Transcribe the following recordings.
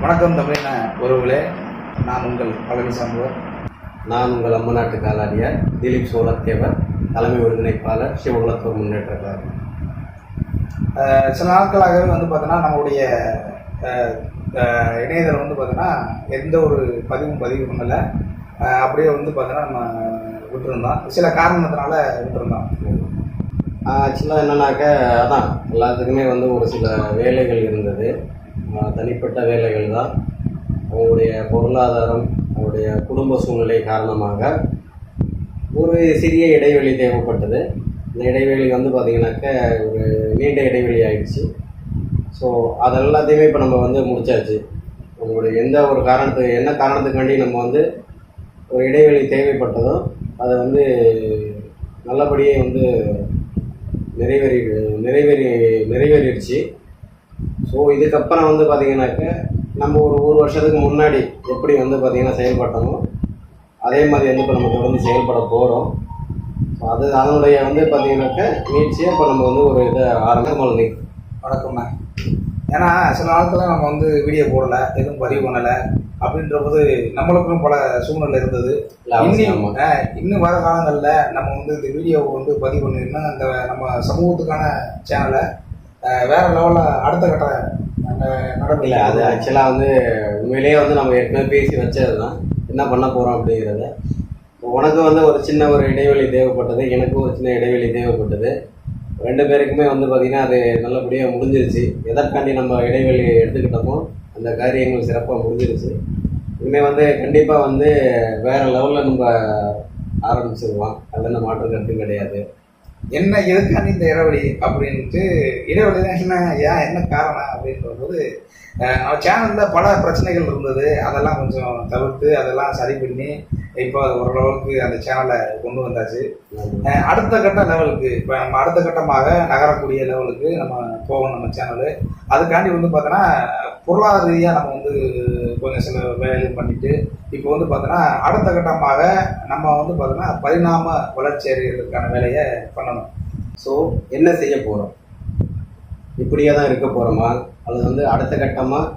வணக்கம் தமிழின உறவுகளே. நான் உங்கள் பழனி சம்பவர் நான் உங்கள் அம்மநாட்டு காலாடியார் திலீப் சோழத்தேவர் தலைமை ஒருங்கிணைப்பாளர் சிவகுலத்தூர் முன்னேற்ற கழகம் சில நாட்களாகவே வந்து பார்த்தோன்னா நம்மளுடைய அஹ், இணையதளம் வந்து பார்த்தோன்னா எந்த ஒரு பதிவும் பதிவு பண்ணலை. அப்படியே வந்து பார்த்தோன்னா நம்ம விட்டுருந்தோம். சில காரணத்தினால விட்டுருந்தோம். ஆக்சுவலாக என்னன்னாக்க அதான் எல்லாத்துக்குமே வந்து ஒரு சில வேலைகள் இருந்தது. தனிப்பட்ட வேலைகள் தான். அவங்களுடைய பொருளாதாரம் அவருடைய குடும்ப சூழ்நிலை காரணமாக ஒரு சிறிய இடைவெளி தேவைப்பட்டது. இந்த இடைவெளி வந்து பார்த்திங்கனாக்க ஒரு நீண்ட இடைவெளி ஆயிடுச்சு. ஸோ அது எல்லாத்தையுமே இப்போ நம்ம வந்து முடிச்சாச்சு. உங்களுடைய எந்த ஒரு காரணத்துக்கு என்ன காரணத்துக்காண்டி நம்ம வந்து ஒரு இடைவெளி தேவைப்பட்டதோ அதை வந்து நல்லபடியே வந்து நிறைவேறி நிறைவேறி நிறைவேறிடுச்சு. ஸோ இதுக்கப்புறம் வந்து பார்த்திங்கனாக்க நம்ம ஒரு ஒரு வருஷத்துக்கு முன்னாடி எப்படி வந்து பார்த்திங்கன்னா செயல்பட்டோமோ அதே மாதிரி வந்து இப்போ நம்ம தொடர்ந்து செயல்பட போகிறோம் ஸோ அது அதனுடைய வந்து பார்த்திங்கனாக்க நீட்சியாக இப்போ நம்ம வந்து ஒரு இதை ஆரம்பி வணக்கம்ண்ணா ஏன்னா சில நாட்களில் நம்ம வந்து வீடியோ போடலை எதுவும் பதிவு பண்ணலை. அப்படின்ற போது நம்மளுக்கும் பல சூழ்நிலை இருந்தது. இன்னும் இன்னும் வர காலங்களில் நம்ம வந்து இந்த வீடியோவை வந்து பதிவு பண்ணிருந்தா அந்த நம்ம சமூகத்துக்கான சேனலை வேற லெவலில் அடுத்த கட்ட நடக்கல அது ஆக்சுவலாக வந்து உண்மையிலேயே வந்து நம்ம ஏற்கனவே பேசி வச்சது தான் என்ன பண்ண போகிறோம் அப்படிங்கிறத. உனக்கு வந்து ஒரு சின்ன ஒரு இடைவெளி தேவைப்பட்டது எனக்கும் ஒரு சின்ன இடைவெளி தேவைப்பட்டது. ரெண்டு பேருக்குமே வந்து பார்த்திங்கன்னா அது நல்லபடியாக முடிஞ்சிருச்சு. எதற்காண்டி நம்ம இடைவெளி எடுத்துக்கிட்டோமோ அந்த காரியங்கள் சிறப்பாக முடிஞ்சிருச்சு. இனிமேல் வந்து கண்டிப்பாக வந்து வேறு லெவலில் நம்ம ஆரம்பிச்சிருவோம். அதில் எந்த மாற்றம் கருத்தும் கிடையாது. என்ன எதுக்கான இந்த இடைவெளி அப்படின்ட்டு இடைவெளி என்ன ஏன் என்ன காரணம் அப்படின்ற போது நம்ம சேனலில் பல பிரச்சனைகள் இருந்தது. அதெல்லாம் கொஞ்சம் தவிர்த்து அதெல்லாம் சரி பண்ணி இப்போ அது ஓரளவுக்கு அந்த சேனலை கொண்டு வந்தாச்சு. அடுத்த கட்ட லெவலுக்கு இப்போ நம்ம அடுத்த கட்டமாக நகரக்கூடிய லெவலுக்கு நம்ம போகணும் நம்ம சேனலு அதுக்காண்டி வந்து பார்த்தோன்னா பொருளாதார ரீதியாக நம்ம வந்து கொஞ்சம் சில வேலைகள் பண்ணிட்டு இப்போ வந்து பார்த்தோன்னா அடுத்த கட்டமாக நம்ம வந்து பார்த்தோன்னா பரிணாம வளர்ச்சி அடைகிறதுக்கான வேலையை பண்ணணும். ஸோ என்ன செய்ய போகிறோம் இப்படியே தான் இருக்க போகிறோமா அல்லது வந்து அடுத்த கட்டமாக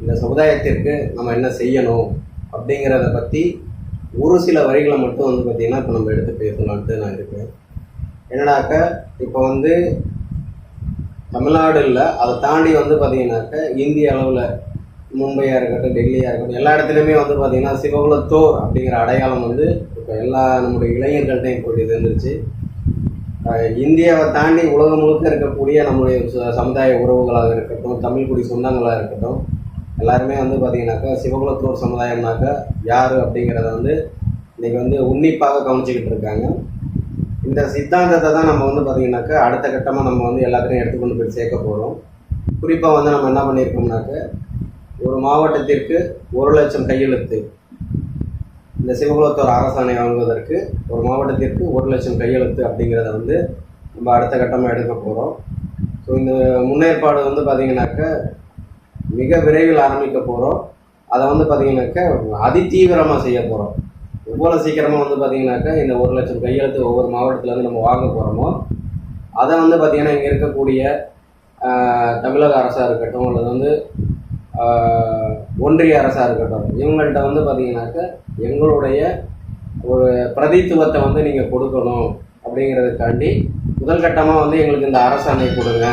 இந்த சமுதாயத்திற்கு நம்ம என்ன செய்யணும்? அப்படிங்கிறத பற்றி ஒரு சில வரிகளை மட்டும் வந்து பார்த்திங்கன்னா இப்போ நம்ம எடுத்து பேசலான்ட்டு நான் இருக்கேன் என்னடாக்க இப்போ வந்து தமிழ்நாடு இல்லை அதை தாண்டி வந்து பார்த்தீங்கன்னாக்க இந்திய அளவில் மும்பையாக இருக்கட்டும் டெல்லியாக இருக்கட்டும் எல்லா இடத்துலையுமே வந்து பார்த்திங்கன்னா சிவகுலத்தோர் அப்படிங்கிற அடையாளம் வந்து இப்போ எல்லா நம்முடைய இளைஞர்கள்ட்டையும் இப்போ இது இருந்துச்சு. இந்தியாவை தாண்டி உலகம் முழுக்க இருக்கக்கூடிய நம்முடைய சமுதாய உறவுகளாக இருக்கட்டும் தமிழ் குடி சொந்தங்களாக இருக்கட்டும் எல்லாருமே வந்து பார்த்தீங்கன்னாக்கா சிவகுலத்தோர் சமுதாயம்னாக்கா யார் அப்படிங்கிறத வந்து இன்றைக்கி வந்து உன்னிப்பாக கவனிச்சிக்கிட்டு இருக்காங்க. இந்த சித்தாந்தத்தை தான் நம்ம வந்து பார்த்தீங்கன்னாக்கா அடுத்த கட்டமாக நம்ம வந்து எல்லாத்தையும் எடுத்துக்கொண்டு போய் சேர்க்க போகிறோம் குறிப்பாக வந்து நம்ம என்ன பண்ணியிருக்கோம்னாக்க ஒரு மாவட்டத்திற்கு ஒரு லட்சம் கையெழுத்து இந்த சிவகுலத்தோர் அரசாணை வாங்குவதற்கு ஒரு மாவட்டத்திற்கு ஒரு லட்சம் கையெழுத்து அப்படிங்கிறத வந்து நம்ம அடுத்த கட்டமாக எடுக்க போகிறோம் ஸோ இந்த முன்னேற்பாடு வந்து பார்த்திங்கனாக்க மிக விரைவில் ஆரம்பிக்க போகிறோம் அதை வந்து பார்த்திங்கனாக்க அதிதீவிரமாக செய்ய போகிறோம் எவ்வளோ சீக்கிரமாக வந்து பார்த்தீங்கன்னாக்கா இந்த ஒரு லட்சம் கையெழுத்து ஒவ்வொரு மாவட்டத்துலேருந்து நம்ம வாங்க போகிறோமோ அதை வந்து பார்த்தீங்கன்னா இங்கே இருக்கக்கூடிய தமிழக அரசாக இருக்கட்டும் அல்லது வந்து ஒன்றிய அரசாக இருக்கட்டும் இவங்கள்ட்ட வந்து பார்த்தீங்கன்னாக்க எங்களுடைய ஒரு பிரதித்துவத்தை வந்து நீங்கள் கொடுக்கணும் அப்படிங்கிறதுக்காண்டி முதல் கட்டமாக வந்து எங்களுக்கு இந்த அரசாணை கொடுங்க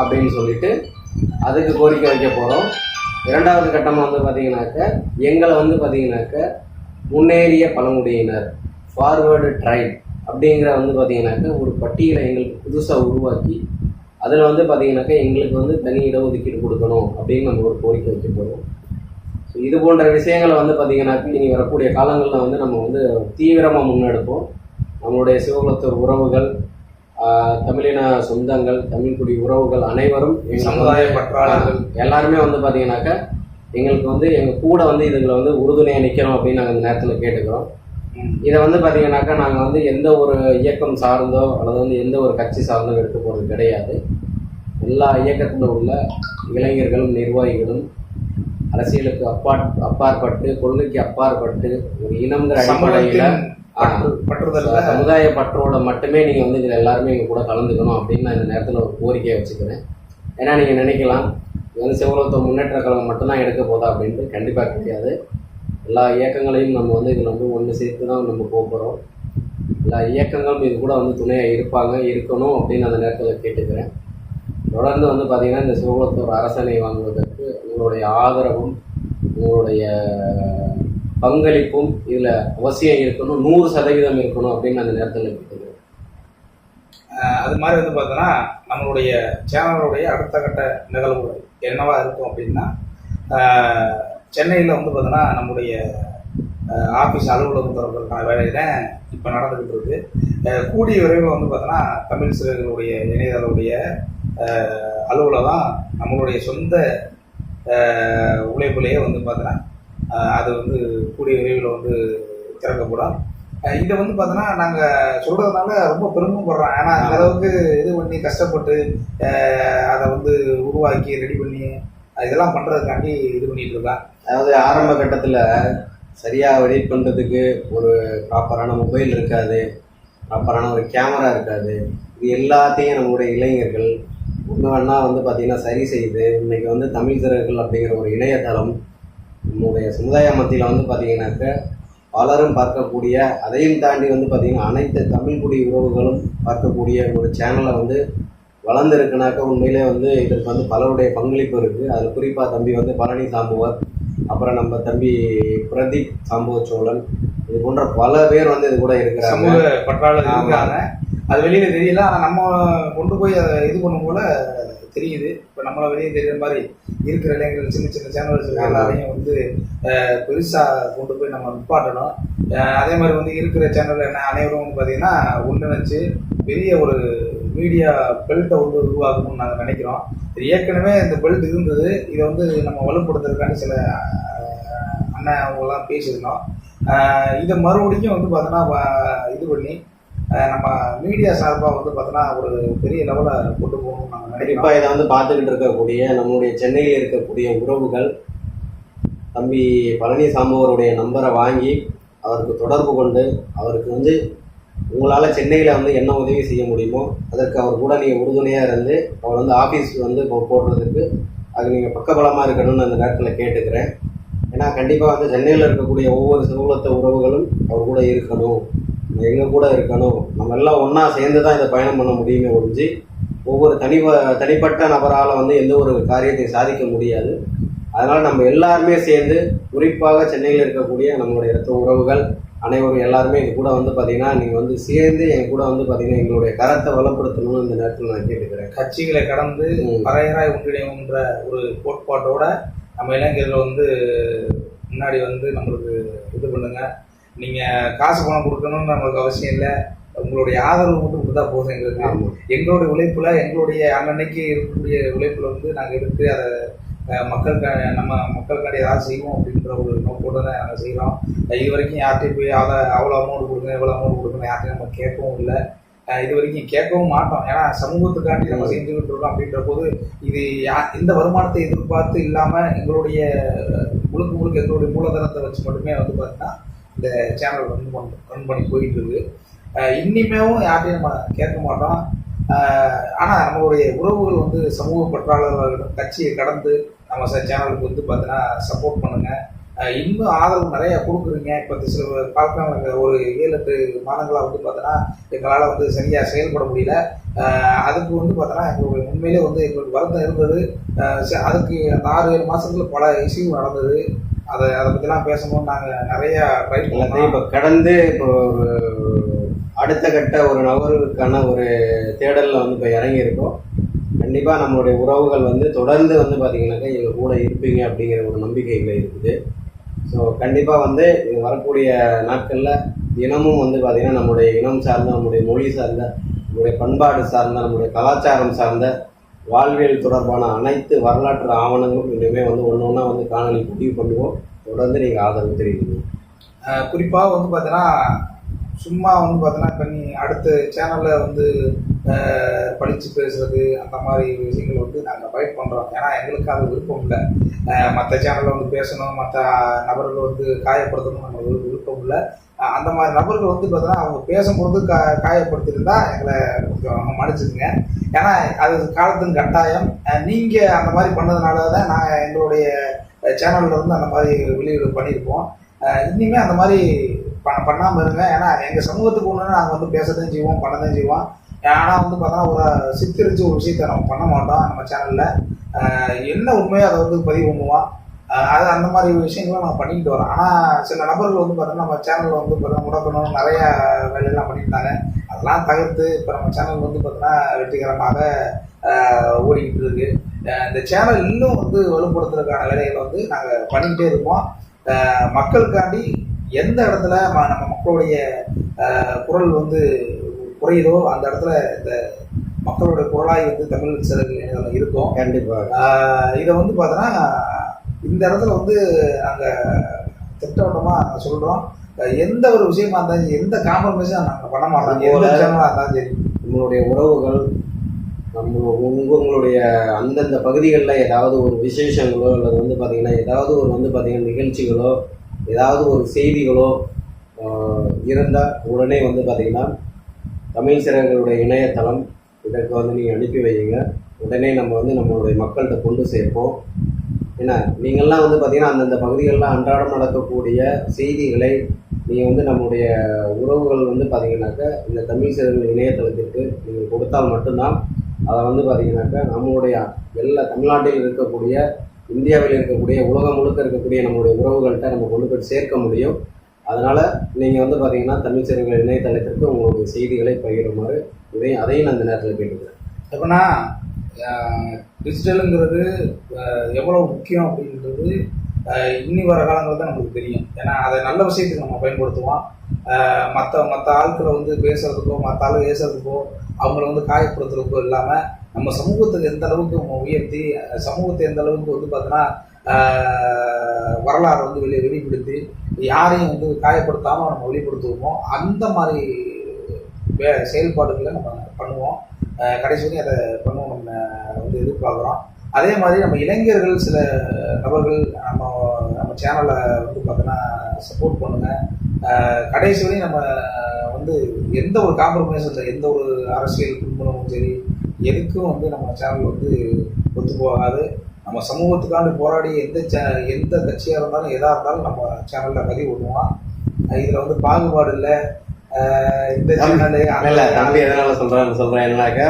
அப்படின்னு சொல்லிட்டு அதுக்கு கோரிக்கை வைக்க போகிறோம் இரண்டாவது கட்டமாக வந்து பார்த்தீங்கன்னாக்க எங்களை வந்து பார்த்தீங்கன்னாக்க முன்னேறிய பழங்குடியினர் ஃபார்வேர்டு ட்ரைப் அப்படிங்கிற வந்து பார்த்தீங்கன்னாக்க ஒரு பட்டியலை எங்களுக்கு புதுசாக உருவாக்கி அதில் வந்து பார்த்தீங்கன்னாக்க எங்களுக்கு வந்து தனி இடஒதுக்கீடு கொடுக்கணும் அப்படின்னு நம்ம ஒரு கோரிக்கை வைக்க போகிறோம் ஸோ இது போன்ற விஷயங்களை வந்து பார்த்தீங்கன்னாக்க இனி வரக்கூடிய காலங்களில் வந்து நம்ம வந்து தீவிரமாக முன்னெடுப்போம் நம்மளுடைய சிவகுலத்தூர் உறவுகள் தமிழின சொந்தங்கள் தமிழ்குடி உறவுகள் அனைவரும் சமுதாய பற்றாளர்கள். எல்லாருமே வந்து பார்த்தீங்கன்னாக்க எங்களுக்கு வந்து எங்கள் கூட வந்து இதுங்களை வந்து உறுதுணையாக நிற்கணும் அப்படின்னு நாங்கள் இந்த நேரத்தில் கேட்டுக்கிறோம். இதை வந்து பார்த்தீங்கன்னாக்கா நாங்கள் வந்து எந்த ஒரு இயக்கம் சார்ந்தோ அல்லது வந்து எந்த ஒரு கட்சி சார்ந்தோ எடுக்க போகிறது கிடையாது. எல்லா இயக்கத்தில் உள்ள இளைஞர்களும் நிர்வாகிகளும் அரசியலுக்கு அப்பாற் அப்பாற்பட்டு கொள்கைக்கு அப்பாற்பட்டு ஒரு இனங்கிற அடிப்படையில் சமூகத்தின் பற்று பற்றுதல்ல. சமுதாய பற்றோட மட்டுமே நீங்கள் வந்து இதில் எல்லாருமே எங்கள் கூட கலந்துக்கணும் அப்படின்னு நான் இந்த நேரத்தில் ஒரு கோரிக்கையை வச்சுக்கிறேன். ஏன்னா நீங்கள் நினைக்கலாம் வந்து சிவகுலத்துவ முன்னேற்ற கழகம் மட்டும்தான் எடுக்க போதா அப்படின்ட்டு கண்டிப்பாக கிடையாது. எல்லா இயக்கங்களையும் நம்ம வந்து இதில் வந்து ஒன்று சேர்த்து தான் நம்ம போகிறோம் எல்லா இயக்கங்களும் இது கூட வந்து துணையாக இருப்பாங்க இருக்கணும் அப்படின்னு அந்த நேரத்தில் கேட்டுக்கிறேன். தொடர்ந்து வந்து பார்த்திங்கன்னா இந்த சிவகுலத்தோட அரசனை வாங்குவதற்கு உங்களுடைய ஆதரவும் உங்களுடைய பங்களிப்பும் இதில் அவசியம் இருக்கணும் நூறு சதவீதம் இருக்கணும் அப்படின்னு அந்த நேரத்தில் கேட்டுக்கிறேன். அது மாதிரி வந்து பார்த்தோன்னா நம்மளுடைய சேனலுடைய அடுத்த கட்ட நிகழ்வுகள். என்னவா இருக்கும் அப்படின்னா சென்னையில் வந்து பார்த்தோன்னா நம்முடைய ஆஃபீஸ் அலுவலகம் திறப்பதற்கான வேலை இப்போ நடந்துக்கிட்டு இருக்கு. கூடிய விரைவில் வந்து பார்த்தோன்னா தமிழ் சிறர்களுடைய இணையதளுடைய அலுவலகம் நம்மளுடைய சொந்த உழைப்பிலேயே வந்து பார்த்தோன்னா அது வந்து கூடிய விரைவில் வந்து திறக்கப்படும். இதை வந்து பார்த்தோன்னா நாங்கள் சொல்கிறதுனால ரொம்ப பெருமைப்படுறோம். ஏன்னா அந்த அளவுக்கு இது பண்ணி கஷ்டப்பட்டு அதை வந்து உருவாக்கி ரெடி பண்ணி இதெல்லாம் பண்ணுறதுக்காண்டி இது பண்ணிட்டு இருக்கோம் அதாவது ஆரம்ப கட்டத்தில் சரியாக எடிட் பண்ணுறதுக்கு ஒரு ப்ராப்பரான மொபைல் இருக்காது. ப்ராப்பரான ஒரு கேமரா இருக்காது. இது எல்லாத்தையும் நம்மளுடைய இளைஞர்கள் ஒன்று வேணா வந்து பார்த்திங்கன்னா சரி செய்து இன்னைக்கு வந்து தமிழ் திறர்கள் அப்படிங்கிற ஒரு இணையதளம் நம்முடைய சமுதாய மத்தியில் வந்து பார்த்தீங்கன்னாக்க பலரும் பார்க்கக்கூடிய அதையும் தாண்டி வந்து பார்த்திங்கன்னா அனைத்து தமிழ்குடி உறவுகளும் பார்க்கக்கூடிய ஒரு சேனலை வந்து வளர்ந்துருக்குனாக்க உண்மையிலே வந்து இதற்கு வந்து பலருடைய பங்களிப்பு இருக்குது அதில் குறிப்பாக தம்பி வந்து பழனி சாம்புவர் அப்புறம் நம்ம தம்பி பிரதீப் சாம்புவ சோழன் இது போன்ற பல பேர் வந்து இது கூட இருக்கிறாங்க. பற்றாளர் அது வெளியில தெரியல ஆனா நம்ம கொண்டு போய் அதை இது பண்ணும் போல தெரியுது. இப்போ நம்மளை வெளியே தெரியுற மாதிரி இருக்கிற இளைஞர்கள் சின்ன சின்ன சேனல்ஸ் எல்லாரையும் வந்து பெருசாக கொண்டு போய் நம்ம நிப்பாட்டணும். அதே மாதிரி வந்து இருக்கிற சேனல் என்ன அனைவரும் வந்து பார்த்தீங்கன்னா ஒன்றிணைச்சு பெரிய ஒரு மீடியா பெல்ட்டை வந்து உருவாக்கணும்னு நாங்கள் நினைக்கிறோம். ஏற்கனவே இந்த பெல்ட் இருந்தது. இதை வந்து நம்ம வலுப்படுத்துறதுக்காண்டி சில அண்ணன் அவங்கெல்லாம் பேசியிருந்தோம். இதை மறுபடியும் வந்து பார்த்தோன்னா இது பண்ணி நம்ம மீடியா சார்பாக வந்து பார்த்தோன்னா ஒரு பெரிய லெவலில் கொண்டு போகணும் நாங்கள் கண்டிப்பாக இதை வந்து பார்த்துக்கிட்டு இருக்கக்கூடிய நம்மளுடைய சென்னையில் இருக்கக்கூடிய உறவுகள் தம்பி பழனிசாமி அவருடைய நம்பரை வாங்கி அவருக்கு தொடர்பு கொண்டு அவருக்கு வந்து உங்களால் சென்னையில் வந்து என்ன உதவி செய்ய முடியுமோ அதற்கு அவர் கூட நீங்கள் உறுதுணையாக இருந்து அவர் வந்து ஆஃபீஸ் வந்து போடுறதுக்கு அது நீங்கள் பக்கபலமாக இருக்கணும்னு அந்த நேரத்தில் கேட்டுக்கிறேன். ஏன்னா கண்டிப்பாக வந்து சென்னையில் இருக்கக்கூடிய ஒவ்வொரு சிறுகுலத்த உறவுகளும் அவர் கூட இருக்கணும். எங்கள் கூட இருக்கணும். நம்ம எல்லாம் ஒன்றா சேர்ந்து தான் இதை பயணம் பண்ண முடியுமே ஒழிஞ்சு ஒவ்வொரு தனி தனிப்பட்ட நபரால் வந்து எந்த ஒரு காரியத்தை சாதிக்க முடியாது. அதனால் நம்ம எல்லாருமே சேர்ந்து குறிப்பாக சென்னையில் இருக்கக்கூடிய நம்மளுடைய இரத்த உறவுகள் அனைவரும் எல்லாருமே இது கூட வந்து பார்த்தீங்கன்னா நீங்கள் வந்து சேர்ந்து என் கூட வந்து பார்த்தீங்கன்னா எங்களுடைய கரத்தை வளப்படுத்தணும்னு இந்த நேரத்தில் நான் கேட்டுக்கிறேன். கட்சிகளை கடந்து. பறையராய் ஒன்றிணைவுன்ற ஒரு கோட்பாட்டோட நம்ம இளைஞர்கள் வந்து முன்னாடி வந்து நம்மளுக்கு இது பண்ணுங்க. நீங்க காசு பணம் கொடுக்கணும்னு நம்மளுக்கு அவசியம் இல்லை. உங்களுடைய ஆதரவு மட்டும் கொடுத்தா போதும் எங்களுக்கு. எங்களுடைய உழைப்புல எங்களுடைய அன்னன்னைக்கு இருக்கக்கூடிய உழைப்புல வந்து நாங்கள் எடுத்து அதை மக்களுக்கு நம்ம மக்களுக்காண்டி ஏதாவது செய்வோம் அப்படின்ற ஒரு நோக்கோட தான் நாங்கள் செய்கிறோம் இது வரைக்கும் யார்கிட்டையும் போய் அதை அவ்வளோ அமௌண்ட் கொடுங்க எவ்வளோ அமௌண்ட் கொடுங்க யார்கிட்டையும் நம்ம கேட்கவும் இல்லை. இது வரைக்கும் கேட்கவும் மாட்டோம். ஏன்னா சமூகத்துக்காண்டி நம்ம செஞ்சுக்கிட்டு இருக்கோம் அப்படின்ற போது இது யா இந்த வருமானத்தை எதிர்பார்த்து இல்லாமல் எங்களுடைய முழுக்க முழுக்க எங்களுடைய மூலதனத்தை வச்சு மட்டுமே வந்து பார்த்தீங்கன்னா இந்த சேனல் ரன் பண்ணி ரன் பண்ணி போயிட்டு இருக்கு இன்னிமேவும் யார்ட்டையும் நம்ம கேட்க மாட்டோம். ஆனால் நம்மளுடைய உறவுகள் வந்து சமூக பற்றாளர்களிடம் கட்சியை கடந்து நம்ம ச- சேனலுக்கு வந்து பார்த்தீங்கன்னா சப்போர்ட் பண்ணுங்கள் இன்னும் ஆதரவு நிறைய கொடுக்குறீங்க. இப்போ சில காலத்தில் ஒரு ஏழு எட்டு மாதங்களாக வந்து பார்த்தோன்னா எங்களால் வந்து சரியாக செயல்பட முடியல. அதுக்கு வந்து பார்த்தோன்னா எங்களுக்கு உண்மையிலே வந்து எங்களுக்கு வருத்தம் இருந்தது. ச- அதுக்கு அந்த ஆறு ஏழு மாதத்துல பல இஷ்யூ நடந்தது. அதை அதை பற்றிலாம் பேசணும்னு நாங்கள் நிறையா ட்ரை எல்லாத்தையும் இப்போ கடந்து இப்போ ஒரு அடுத்த கட்ட ஒரு நபர்களுக்கான ஒரு தேடலில் வந்து இப்போ இறங்கியிருக்கோம். கண்டிப்பாக நம்மளுடைய உறவுகள் வந்து தொடர்ந்து வந்து பார்த்தீங்கன்னாக்கா எங்கள் கூட இருப்பீங்க அப்படிங்கிற ஒரு நம்பிக்கை எங்களுக்கு இருக்குது. ஸோ கண்டிப்பாக வந்து வரக்கூடிய நாட்களில் தினமும் வந்து பார்த்திங்கன்னா நம்முடைய இனம் சார்ந்த நம்முடைய மொழி சார்ந்த நம்முடைய பண்பாடு சார்ந்த நம்முடைய கலாச்சாரம் சார்ந்த வாழ்வியல் தொடர்பான அனைத்து வரலாற்று ஆவணங்களும் இனிமேல் வந்து ஒன்று ஒன்றா வந்து காணொலி பதிவு பண்ணுவோம். தொடர்ந்து நீங்கள் ஆதரவு தெரிவிக்கணும் குறிப்பாக வந்து பார்த்தீங்கன்னா சும்மா வந்து பார்த்தீங்கன்னா இப்போ நீ அடுத்த சேனலில் வந்து படித்து பேசுறது அந்த மாதிரி விஷயங்கள் வந்து நாங்கள் அவாய்ட் பண்ணுறோம் ஏன்னா எங்களுக்கு அது விருப்பம் இல்லை. மற்ற சேனலில் வந்து பேசணும் மற்ற நபர்கள் வந்து காயப்படுத்தணும் நம்ம விருப்பம் இல்லை. அந்த மாதிரி நபர்கள் வந்து பார்த்தீங்கன்னா அவங்க பேசும்போது கா காயப்படுத்திருந்தா எங்களை கொஞ்சம் மன்னிச்சுக்குங்க ஏன்னா அது காலத்தின் கட்டாயம். நீங்கள் அந்த மாதிரி பண்ணதுனால தான் நான் எங்களுடைய சேனலில் இருந்து அந்த மாதிரி வெளியீடு பண்ணியிருப்போம். இனிமே அந்த மாதிரி பண்ண பண்ணாமல் இருங்க. ஏன்னா எங்கள் சமூகத்துக்கு ஒன்று நாங்கள் வந்து பேசதான் செய்வோம் பண்ணதான் செய்வோம். ஆனால் வந்து பார்த்தோன்னா ஒரு சித்தரிச்சு ஒரு விஷயத்தை நம்ம பண்ண மாட்டோம் நம்ம சேனலில் என்ன உண்மையோ அதை வந்து பதிவு பண்ணுவோம். அது அந்த மாதிரி விஷயங்களும் நம்ம பண்ணிக்கிட்டு வரோம் ஆனால் சில நபர்கள் வந்து பார்த்தோன்னா நம்ம சேனலில் வந்து பார்த்தோன்னா முடக்கணும் நிறைய வேலையெல்லாம் பண்ணியிருந்தாங்க. அதெல்லாம் தவிர்த்து இப்போ நம்ம சேனல் வந்து பார்த்தோன்னா வெற்றிகரமாக ஓடிக்கிட்டு இருக்கு. இந்த சேனல் இன்னும் வந்து வலுப்படுத்துறதுக்கான வேலைகளை வந்து நாங்கள் பண்ணிக்கிட்டே இருப்போம் மக்களுக்காண்டி எந்த இடத்துல நம்ம மக்களுடைய குரல் வந்து குறையுதோ அந்த இடத்துல இந்த மக்களுடைய குரலாய் வந்து தமிழ் சிறகு இருக்கும். கண்டிப்பாக இதை வந்து பார்த்தோன்னா இந்த இடத்துல வந்து நாங்கள் திட்டவட்டமாக சொல்கிறோம் எந்த ஒரு விஷயமா இருந்தாலும் எந்த காம்ப்ரமைஸும் நாங்கள் பண்ண மாட்டோம். எந்த இருந்தாலும் சரி. நம்மளுடைய உறவுகள் நம்ம உங்க உங்களுடைய அந்தந்த பகுதிகளில் ஏதாவது ஒரு விசேஷங்களோ அல்லது வந்து பார்த்தீங்கன்னா ஏதாவது ஒரு வந்து பார்த்தீங்கன்னா நிகழ்ச்சிகளோ ஏதாவது ஒரு செய்திகளோ இருந்தால் உடனே வந்து பார்த்தீங்கன்னா தமிழ் சிறர்களுடைய இணையதளம் இதற்கு வந்து நீங்கள் அனுப்பி வையுங்க. உடனே நம்ம வந்து நம்மளுடைய மக்கள்கிட்ட கொண்டு சேர்ப்போம். ஏன்னா நீங்கள்லாம் வந்து பார்த்தீங்கன்னா அந்தந்த பகுதிகளில் அன்றாடம் நடக்கக்கூடிய செய்திகளை நீங்கள் வந்து நம்முடைய உறவுகள் வந்து பார்த்தீங்கன்னாக்கா இந்த தமிழ் சிறர்கள் இணையதளத்திற்கு நீங்கள் கொடுத்தால் மட்டும்தான் அதை வந்து பார்த்தீங்கன்னாக்கா நம்மளுடைய எல்லா தமிழ்நாட்டில் இருக்கக்கூடிய இந்தியாவில் இருக்கக்கூடிய உலகம் முழுக்க இருக்கக்கூடிய நம்மளுடைய உறவுகள்கிட்ட நம்ம கொண்டு போய் சேர்க்க முடியும். அதனால் நீங்கள் வந்து பார்த்தீங்கன்னா தமிழ் சிறர்கள் இணையதளத்திற்கு உங்களுடைய செய்திகளை பகிருமாறு இதையும் அதையும் நான் இந்த நேரத்தில் கேட்டுக்கிறேன். எப்படின்னா டிஜிட்டலுங்கிறது எவ்வளோ முக்கியம் அப்படின்றது இன்னி வர காலங்கள் தான் நமக்கு தெரியும். ஏன்னா அதை நல்ல விஷயத்துக்கு நம்ம பயன்படுத்துவோம். மற்ற மற்ற ஆட்களை வந்து பேசுறதுக்கோ மற்ற ஆள் பேசுறதுக்கோ அவங்கள வந்து காயப்படுத்துறதுக்கோ இல்லாமல் நம்ம சமூகத்துக்கு எந்த அளவுக்கு நம்ம உயர்த்தி சமூகத்தை எந்த அளவுக்கு வந்து பார்த்தோன்னா வரலாறு வந்து வெளியே வெளிப்படுத்தி யாரையும் வந்து காயப்படுத்தாமல் நம்ம வெளிப்படுத்துவோமோ அந்த மாதிரி வே செயல்பாடுகளை நம்ம பண்ணுவோம். கடைசி அதை பண்ணுவோம் நம்ம வந்து எதிர்பார்க்குறோம். அதே மாதிரி நம்ம இளைஞர்கள் சில நபர்கள் நம்ம நம்ம சேனலை வந்து பார்த்தோன்னா சப்போர்ட் பண்ணுங்கள் கடைசி வரையும் நம்ம வந்து எந்த ஒரு காம்ப்ரமைஸும் இல்லை. எந்த ஒரு அரசியல் குடும்பமும் சரி எதுக்கும் வந்து நம்ம சேனல் வந்து ஒத்து போகாது. நம்ம சமூகத்துக்காண்டு போராடி எந்த சே எந்த கட்சியாக இருந்தாலும் எதாக இருந்தாலும் நம்ம சேனலில் பதிவு விடுவோம் இதில் வந்து பாகுபாடு இல்லை. இல்லை தம்பி எதனால சொல்கிறேன்னு சொல்கிறேன் என்னன்னாக்கா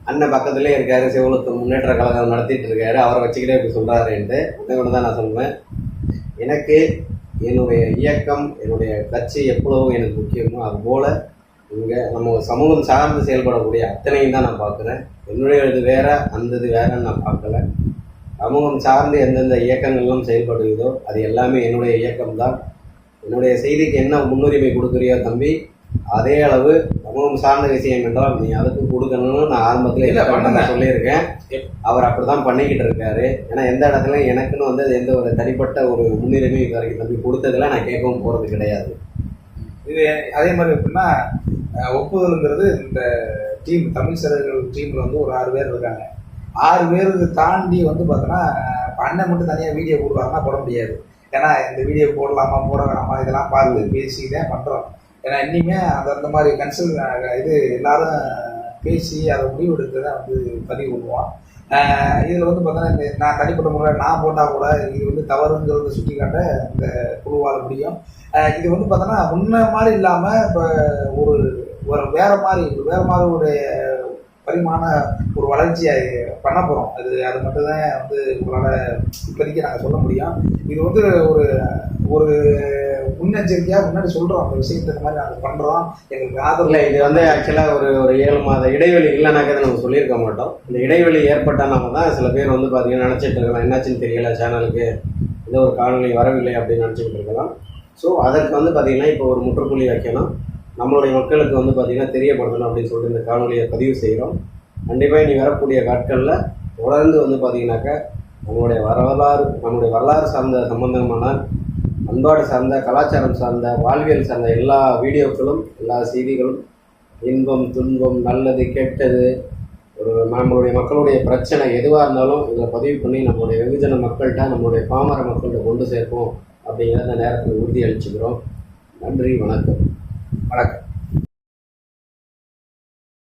அண்ணன் பக்கத்துலேயே இருக்காரு சிவலத்து முன்னேற்ற கழகம் நடத்திட்டு இருக்காரு அவரை வச்சுக்கிட்டே இப்படி சொல்கிறாருன்ட்டு அதை தான் நான் சொல்லுவேன் எனக்கு என்னுடைய இயக்கம் என்னுடைய கட்சி எவ்வளவு எனக்கு முக்கியமோ அதுபோல் இங்கே நம்ம சமூகம் சார்ந்து செயல்படக்கூடிய அத்தனையும் தான் நான் பார்க்குறேன். என்னுடைய இது வேற அந்த இது வேறன்னு நான் பார்க்கல. சமூகம் சார்ந்து எந்தெந்த இயக்கங்கள்லாம் செயல்படுகிறதோ அது எல்லாமே என்னுடைய இயக்கம் தான் என்னுடைய செய்திக்கு என்ன முன்னுரிமை கொடுக்குறியோ தம்பி அதே அளவு சமூகம் சார்ந்த விஷயம் என்றால் நீ அதுக்கு கொடுக்கணும்னு நான் ஆரம்பத்தில். சொல்லியிருக்கேன். அவர் அப்படிதான் பண்ணிக்கிட்டு இருக்காரு. ஏன்னா எந்த இடத்துல எனக்குன்னு வந்து எந்த ஒரு தனிப்பட்ட ஒரு முன்னுரிமை வரைக்கும் தம்பி கொடுத்ததுல நான் கேட்கவும் போறது கிடையாது. இது அதே மாதிரி எப்படின்னா ஒப்புதலுங்கிறது இந்த டீம் தமிழ் சிறர்கள் டீமில் வந்து ஒரு ஆறு பேர் இருக்காங்க. ஆறு பேருக்கு தாண்டி வந்து பார்த்தோன்னா அண்ணன் மட்டும் தனியாக வீடியோ போடுவாருன்னா போட முடியாது. ஏன்னா இந்த வீடியோ போடலாமா போட வேணாமா இதெல்லாம் பார்த்து பேசி தான் பண்ணுறோம் ஏன்னா இன்னுமே அந்த அந்த மாதிரி கன்சல் இது எல்லாரும் பேசி அதை முடிவெடுத்து தான் வந்து பதிவு பண்ணுவோம். இதில் வந்து பார்த்தோன்னா இந்த நான் தனிப்பட்ட முறையில் நான் போட்டால் கூட இது வந்து தவறுங்கிறத சுட்டி காட்ட இந்த குழுவால் முடியும். இது வந்து பார்த்தோன்னா முன்ன மாதிரி இல்லாமல் இப்போ ஒரு ஒரு வேறு மாதிரி வேறு மாதிரி ஒரு பரிமாண ஒரு வளர்ச்சியை பண்ண போகிறோம் அது அது மட்டும்தான் வந்து உங்களால் இப்போதைக்கு நாங்கள் சொல்ல முடியும். இது வந்து ஒரு ஒரு முன்னெச்சரிக்கையாக முன்னாடி சொல்கிறோம் அந்த விஷயத்தை இந்த மாதிரி நாங்கள் பண்ணுறோம் எங்களுக்கு இல்ல ஆதரவு இது வந்து ஆக்சுவலாக ஒரு ஒரு ஏழு மாத இடைவெளி இல்லைனாக்க நம்ம சொல்லியிருக்க மாட்டோம். இந்த இடைவெளி ஏற்பட்டால் நம்ம தான் சில பேர் வந்து பார்த்தீங்கன்னா நினச்சிட்டு இருக்கலாம். என்னாச்சுன்னு தெரியல சேனலுக்கு ஏதோ ஒரு காணொலி வரவில்லை அப்படின்னு நினச்சிக்கிட்டு இருக்கலாம். ஸோ அதற்கு வந்து பார்த்தீங்கன்னா இப்போ ஒரு முற்றுப்புள்ளி வைக்கணும். நம்மளுடைய மக்களுக்கு வந்து பார்த்தீங்கன்னா தெரியப்படுத்தணும் அப்படின்னு சொல்லிட்டு இந்த காணொலியை பதிவு செய்கிறோம். கண்டிப்பாக இனி வரக்கூடிய நாட்களில் தொடர்ந்து வந்து பார்த்தீங்கன்னாக்கா நம்மளுடைய வரலாறு நம்முடைய வரலாறு சார்ந்த சம்பந்தமான பண்பாடு சார்ந்த கலாச்சாரம் சார்ந்த வாழ்வியல் சார்ந்த எல்லா வீடியோக்களும் எல்லா செய்திகளும் இன்பம் துன்பம் நல்லது கெட்டது ஒரு நம்மளுடைய மக்களுடைய பிரச்சனை எதுவாக இருந்தாலும் இதில் பதிவு பண்ணி நம்மளுடைய வெகுஜன மக்கள்கிட்ட நம்மளுடைய பாமர மக்கள்கிட்ட கொண்டு சேர்ப்போம் அப்படிங்கிறத நேரத்தில் உறுதி அளிச்சுக்கிறோம் நன்றி வணக்கம். வணக்கம்